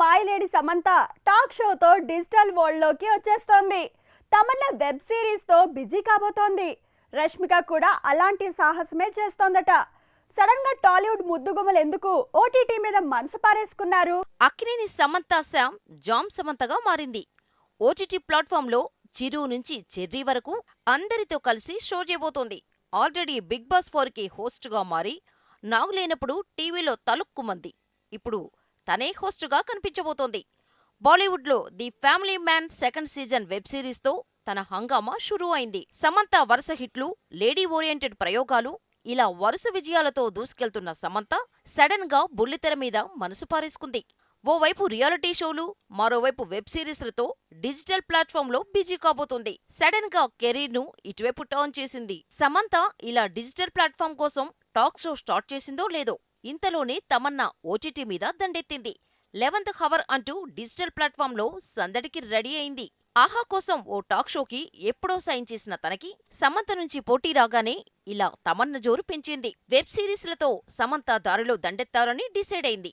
మాయలేడి Samantha talk షోతో digital వరల్డ్లోకి వచ్చేస్తోంది. తమన్న వెబ్ సిరీస్తో బిజీ కాబోతోంది. రష్మిక కూడా అలాంటి సాహసమే చేస్తోందట. సడన్గా టాలీవుడ్ ముద్దుగుమ్మలు ఎందుకు ఓటీటీ మీద మనసు పారేసుకున్నారు. అక్కినేని సమంత శామ్ జామ్ సమంతగా మారింది. ఓటీటీ ప్లాట్ఫామ్లో చిరు నుంచి చెర్రీ వరకు అందరితో కలిసి షో చేయబోతోంది. ఆల్రెడీ బిగ్ బాస్ ఫోర్కి హోస్ట్గా మారి నాగులేనప్పుడు టీవీలో తలుక్కుమంది. ఇప్పుడు తనే హోస్టుగా కనిపించబోతోంది. బాలీవుడ్లో the family man second season web సిరీస్తో తన హంగామా షురూ అయింది. సమంత వరుస హిట్లు లేడీ ఓరియంటెడ్ ప్రయోగాలు ఇలా వరుస విజయాలతో దూసుకెళ్తున్న సమంత సడన్గా బుల్లితెర మీద మనసు పారేసుకుంది. ఓవైపు రియాలిటీ షోలు మరోవైపు వెబ్ సిరీస్లతో డిజిటల్ ప్లాట్ఫామ్లో బిజీ కాబోతుంది. సడన్గా కెరీర్ను ఇటువైపు టర్న్ చేసింది. సమంత ఇలా డిజిటల్ ప్లాట్ఫామ్ కోసం టాక్ షో స్టార్ట్ చేసిందో లేదో ఇంతలోనే తమన్నా ఓటీటీ మీద దండెత్తింది. లెవెంత్ హవర్ అంటూ డిజిటల్ ప్లాట్ఫామ్లో సందడికి రెడీ అయింది. ఆహా కోసం ఓ టాక్ షోకి ఎప్పుడో సైన్ చేసిన తనకి సమంత నుంచి పోటీ రాగానే ఇలా తమన్న జోరు పెంచింది. వెబ్ సిరీస్లతో సమంత దారిలో దండెత్తారని డిసైడ్ అయింది.